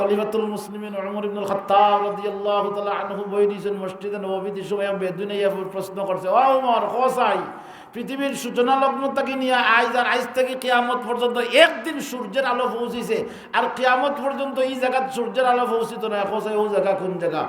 খলিফাতুল মুসলিমিন ওমর ইবনুল খাত্তাব রাদিয়াল্লাহু তাআলা আনহু বই দিয়েছেন মসজিদে নববীতে সময় বেদুনে প্রশ্ন করছে, ও কোসাই পৃথিবীর সূচনা লগ্ন থেকে নিয়ে আজ আর আজ থেকে কিয়ামত পর্যন্ত একদিন সূর্যের আলো পৌঁছিছে, আর কিয়ামত পর্যন্ত এই জায়গা সূর্যের আলো পৌঁছিত না কোসাই ও জায়গা কোন জায়গা?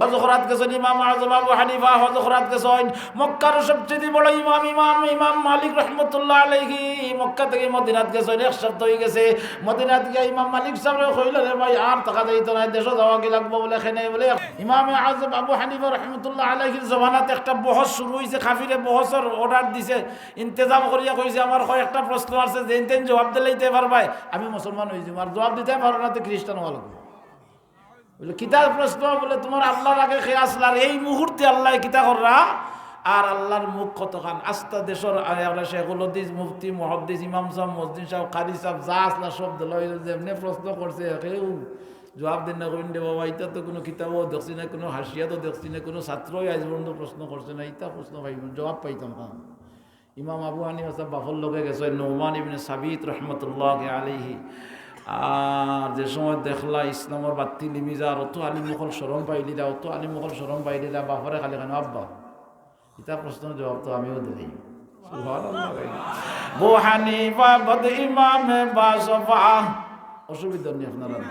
হজরত গেছেন ইমাম আজম আবু হানিফা হজরত গেছেন মক্কার সবচেয়ে বড় ইমাম ইমাম ইমাম মালিক রহমতুল্লাহ আলাইহি। মক্কা থেকে মদিনাত গেছেন, এক সপ্তাহ হয়ে গেছে। মদিনাত গিয়ে ইমাম মালিক সাহেব কইল, রে ভাই, আর টাকা দিত না দেশ যাওয়া কি লাগবো? বলে খেনে বলে, ইমাম আজম আবু হানিফা রহমতুল্লাহ আলাইহির জমানাত একটা বহস শুরু হয়েছে খাফিরে বহসের অর্ডার দিছে। ইন্তজাম করিয়া কইছে, আমার কয়েকটা প্রশ্ন আছে, যেন তেন জবাব দিলেইতে পারবাই আমি মুসলমান হয়েছি আর জবাব দিতে পারো না, তো খ্রিস্টান হওয়া লাগবে। বলে কিতাব প্রশ্ন, বলে, তোমার আল্লাহর আগে খেয়ে আসলার এই মুহূর্তে আল্লাহ কিতা কররা? আর আল্লাহর মুখ কতখান? আস্তা দেশর আমরা মুফতি, মহদ্দিস, ইমাম সাহেব, মসজিদ সাহেব খারি সাহেব, যা আসলা সব দিল যেমনি প্রশ্ন করছে, কেউ জবাব দিন না করেন বাবা ইটা তো কোনো কিতাবও দেখছি না, কোনো হাসিয়া তো দেখছি না, কোনো ছাত্রই আজ পর্যন্ত প্রশ্ন করছে না ইটা প্রশ্ন পাইব জবাব পাইতাম কারণ ইমাম আবু সাহেব বাফর লগে গেছে নৌমান ইবনে সাবিত রহমতুল্লাহ আলিহি আর যে সময় দেখলা ইসলামর বাত্তি নিমি যা অত আলিমুখল সরম পাইলি দা অত আলিমুখল সরম পাইলি দা বাপরে খালি খান আব্বা? এটা প্রশ্নের জবাব তো আমিও দিলি। বোহানি বা ইমামে বাসফা অসুবিধা নেই আপনারা বু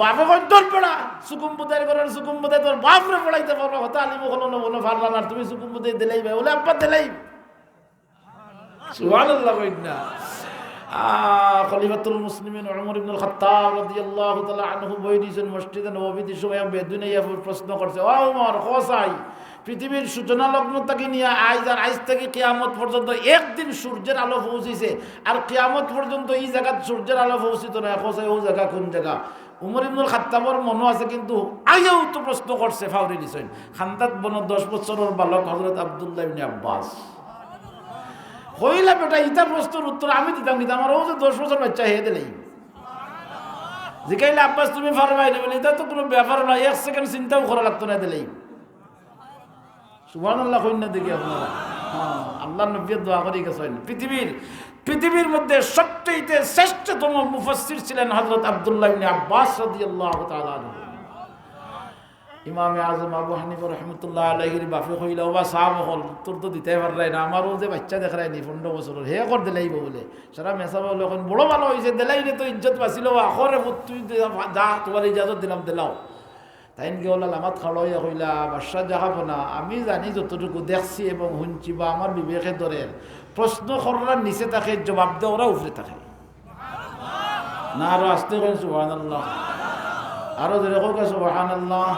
বাপে কই তোর পড়া, সুকুম বুদাই করার সুকুম বুদাই, তোর বাপরে পড়াইতে হতে আলিম না না তুমি সুকুম বুদাই দিলাই ভাই, বলে, আব্বা, দিলাই। সুবহানাল্লাহ কই না। খলিফাতুল মুসলিমিন ওমর ইবনুল খাত্তাব রাদিয়াল্লাহু তাআলা আনহু বই দিয়েছেন মসজিদে নববীতে সময় বেদুনে প্রশ্ন করছে, ও ওমর কোসাই পৃথিবীর সূচনা লগ্ন থেকে নিয়ে আজ আর আজ থেকে কিয়ামত পর্যন্ত একদিন সূর্যের আলো পৌঁছিছে, আর কিয়ামত পর্যন্ত এই জায়গাত সূর্যের আলো পৌঁছিত না কোসাই ও জায়গা, কোন জায়গা? উমর ইবনুল খাত্তাবর মনো আছে কিন্তু আগেও তো প্রশ্ন করছে, ফাউরি দিছেন। খান্দাত বন দশ বছরের বালক হজরত আবদুল্লাহ ইবনে আব্বাস। হইলা বেটা, ইটা প্রশ্নের উত্তর আমি দিতাম কিন্তু আমার ও যে দশ বছর বাচ্চা হেয়ে দিলেই জিকাইলে আব্বাস, তুমি ফারবাই নেবেন এটা তো কোনো ব্যাপার নয়, এক সেকেন্ড চিন্তাও করা লাগতো না দিলেই সুবান আল্লাহ কন্যা দেখি আপনারা। আল্লাহ নবীর দোয়া করে গেছেন। পৃথিবীর পৃথিবীর মধ্যে সবচেয়ে শ্রেষ্ঠতম মুফাসসির ছিলেন হযরত আব্দুল্লাহ আব্বাস ইমামে আজম আবু হানিফা রহমতুল্লাহ আলহির বাপে কইলা ওবা সাহাব হল তোর তো দিতে পারলাই না আমারও যে বাচ্চা দেখাই নি পনেরো বছরের, হে কর দিলাইব বলে। সারা মেসা বলে, এখন বড় ভালো হয়েছে দিলাই তো ইজ্জত বাঁচিল আখরে তুই যা তোমার ইজাজত দিলাম, দিলাও। তাই কি আমার খাড়াইয়া কইলা, বাদশাহ যাহাব না। আমি জানি যতটুকু দেখছি এবং শুনছি বা আমার বিবেকে ধরে, প্রশ্ন করার নিচে থাকে, জবাব দেওয়ারা উপরে থাকে। না, আরও আসতে করেন সুবাহ আরও ধরে কোক সুবাহান আল্লাহ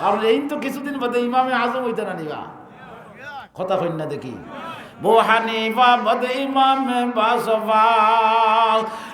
কারণ এই তো কিছুদিন বাদে ইমামে আজম হইতে না নিবা। কথা কন্যা দেখি। বু হানিফা বদ ইমামে বাসফা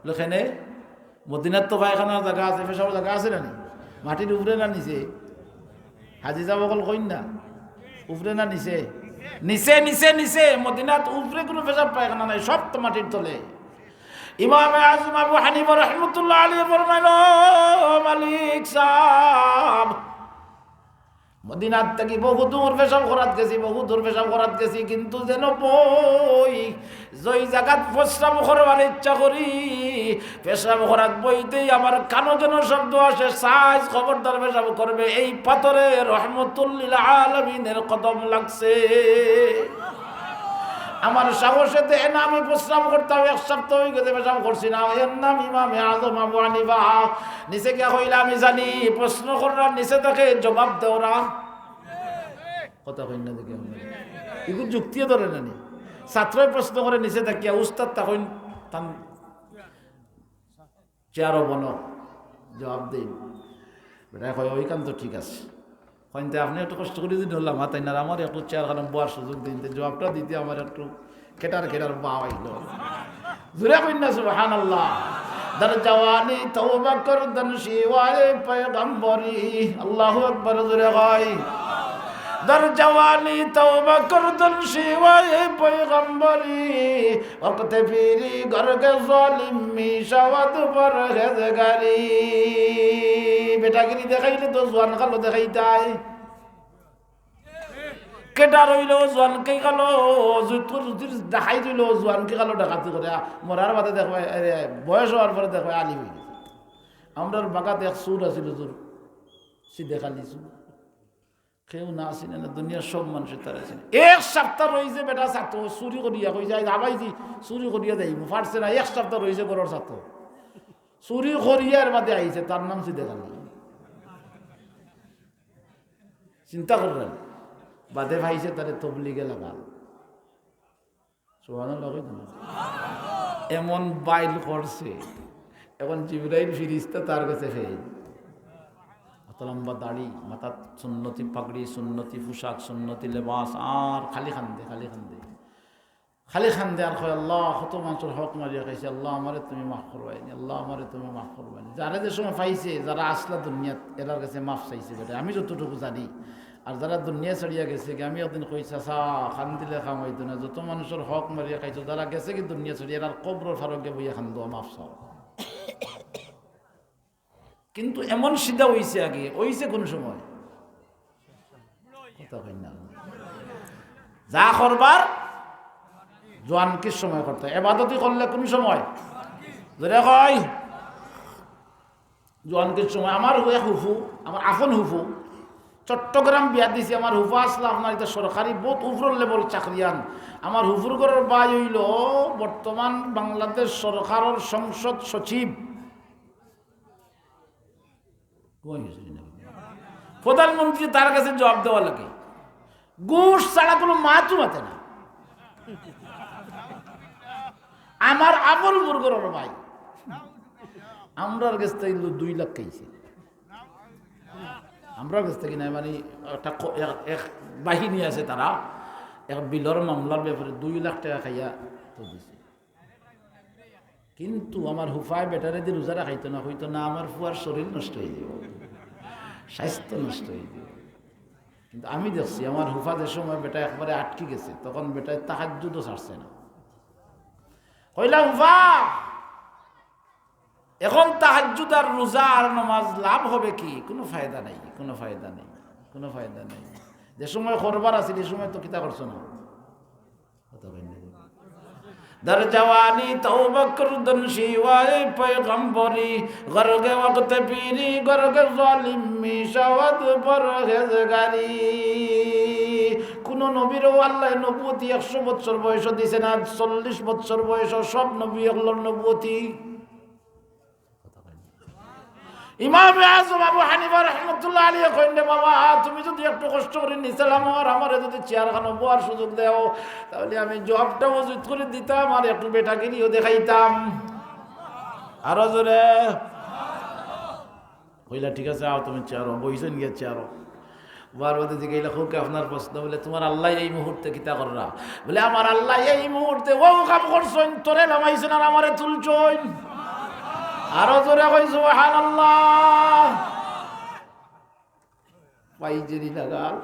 বলে খেনে মদিনাত তো পায়খানার জায়গা আছে পেশাবর জায়গা আছে না মাটির উপরে না নিচে? হাজি যাব অকল কইন। না উপরে না নিচে? নিচে নিচে নিচে। মদিনাত উপরে কোনো পেশাব পায়খানা নাই সব তো মাটির তলে। ইমাম আজম আবু হানিফা রহমতুল্লাহ আলী মালিক সাহ মদিনার থেকে বহু দূর পেশাব করাত গেছি, বহু দূর পেশাব করাত গেছি, কিন্তু যেন বই জয় জাগাত প্রস্রাব করবার ইচ্ছা করি পেশাব করাত বইতেই আমার কানো যেন শব্দ আসে, সাইজ খবরদার পেশাব করবে, এই পাথরে রহমতুল্লিল আলমিনের কদম লাগছে। আমার সাহসে দেয় না আমি বিশ্রাম করতাম এক সপ্তাহ গেছে বিশ্রাম করছি না। এর নাম ইমামে আজম আবু হানিফা। নিচে কে হইলে আমি জানি, প্রশ্ন করার নিচে তাকে জবাব দেওরা কথা কই না দেখি এগুলো যুক্তিও ধরে না নি। ছাত্রই প্রশ্ন করে নিচে থাকিয়া উস্তাদ তখন তান চেয়ারও বন, জবাব দিন বেটা কয়, ওইখান তো ঠিক আছে। কইতে আপনি একটু কষ্ট করে দিন হলাম হাতাই না? আমার একটু চেয়ার কারণ বোয়ার সুযোগ দিন। জবাবটা দিতে আমার একটু খেটার খেটার বা হইল। জুড়ে না সুবহান আল্লাহ দর জওয়ানি তওবা কর দন শিওয়ায়ে পয়গম্বরি। আল্লাহু আকবার জুড়ে কয় দর জওয়ানি তওবা কর দন শিওয়ায়ে পয়গম্বরি। ওকতে ফিরি গরগে জালিম মিশাওয়াত পরহেজগারি বেটাগিরি দেখাইলে তো জোয়ান কালো দেখাইতাই। কেটা রইল জোয়ান কে কালো জুতুর জুতুর দেখাই দিল জোয়ান কে কালো ডাকাতি করে। মরার বাদে দেখবে এ, বয়স হওয়ার পরে দেখবে আলি হয়ে গেছে। আমরার বাগাতে এক সুর আছিল জোর। সি দেখালি সুর। কেউ না আসিনে না, দুনিয়ার সব মানুষের তারা আছে এক সপ্তাহ রয়েছে বেটা ছাত্র, চুরি করিয়া কই যায়, আবাই দি চুরি করিয়া যাই ফাটছে না, এক সপ্তাহ রয়েছে ঘরের ছাত্র। চুরি করিয়ার বাদে আইছে, তার নাম সিদ্ধে খালি চিন্তা করলেন বাদে ভাইছে তারে তবলিগে লাগাল। এমন বাইল করছে, এখন জিব্রাইল ফিরিস্তা তার কাছে ফেল লম্বা দাড়ি মাথা সুন্নতি পাগড়ি, সুন্নতি পোশাক, সুন্নতি লেবাস, আর খালি খান্দে খালি খান্দে। খালি খান্দে আর কয়, আল্লাহ, কত মানুষের হক মারিয়া খাইছে, আল্লাহ আমারে তুমি মাফ করবাইনি, আল্লাহ আমারে তুমি মাফ করবাইনি। যারা যে সময় পাইছে, যারা আসলা দুনিয়াত, এরার কাছে মাফ চাইছে বেটা। আমি যতটুকু জানি, আর যারা দুনিয়া ছাড়িয়া গেছে কি আমি একদিন কইছি চা খান দিলে খাম হইতো না, যত মানুষের হক মারিয়া খাইছো, যারা গেছে কি দুনিয়া ছাড়িয়া, এরার কবর ফারকে বইয়া খান দোয়া মাফ চাও। কিন্তু এমন সিধা হইছে আগে, হইছে কোন সময়? যা করবার জোয়ানকির সময় করতে এবাদতি করলে কোন সময়? ধরে কয় জোয়ানকির সময়। আমার এক হুফু, আমার আপন হুফু, চট্টগ্রাম বিয়া দিছি, আমার হুফা আসলে আপনার এটা সরকারি বহুত উপর লেভেল চাকরিয়ান। আমার হুফুর ঘরের বাই হইল, বর্তমান বাংলাদেশ সরকারের সংসদ সচিব। প্রধানমন্ত্রী তার কাছে জবাব দেওয়া লাগে। ঘুষ ছাড়া কোনো মাছও মাতে না। আমার আবল বুর্গর ভাই। আমরার কাছ থেকে দুই লাখ খাইছে। আমরার কাছ থেকে নাই মানে একটা এক- এক বাহিনী আছে তারা। এক বিলর মামলার ব্যাপারে দুই লাখ টাকা খাইয়া তো দিছে। কিন্তু আমার হুফায় বেটারে দিয়ে রোজা রাখাইতো না, হইতো না আমার ফুয়ার শরীর নষ্ট হয়ে যাব স্বাস্থ্য নষ্ট হয়ে যাব কিন্তু আমি দেখছি, আমার হুফা যে সময় বেটা একবারে আটকে গেছে, তখন বেটায় তাহাজুদও ছাড়ছে না। কইলা, হুফা, এখন তাহাজুদ আর রোজা আর নামাজ লাভ হবে কি? কোনো ফায়দা নেই, কোনো ফায়দা নেই, কোনো ফায়দা নেই। যে সময় করবার আছে এই সময় তো কিতা করছ না। در جوانی توبہ کردن شیوائے پیغمبری غرق وقت پیری غرق ظالم میشود پرهزگاری কোন নবীরও আল্লাহ নবুতি একশো বছর বয়স দিয়েছেন আজ চল্লিশ বছর বয়স সব নবী এগুলোর নবুতি ইমাম আজম আবু হানিফা রহমতুল্লাহ আলী কইন্ডে বাবা, তুমি যদি একটু কষ্ট করে নিছিলাম আর আমার যদি চেয়ারখানো বোয়ার সুযোগ দেও, তাহলে আমি জবটা মজুদ করে দিতাম আর একটু বেটাকে নিয়েও দেখাইতাম। আরও জোরে। কইলা, ঠিক আছে, আও তুমি চেয়ারো বইছেন গিয়ে চেয়ারো বারবাদে এলা খুব আপনার প্রশ্ন, বলে, তোমার আল্লাহ এই মুহূর্তে কিতা কররা? বলে, আমার আল্লাহ এই মুহূর্তে ও কাম করছেন, তোরে নামাইছেন আর আমারে তুলছন। আরও জোরে কই সুবহানাল্লাহ। পাইজেরি লাগাল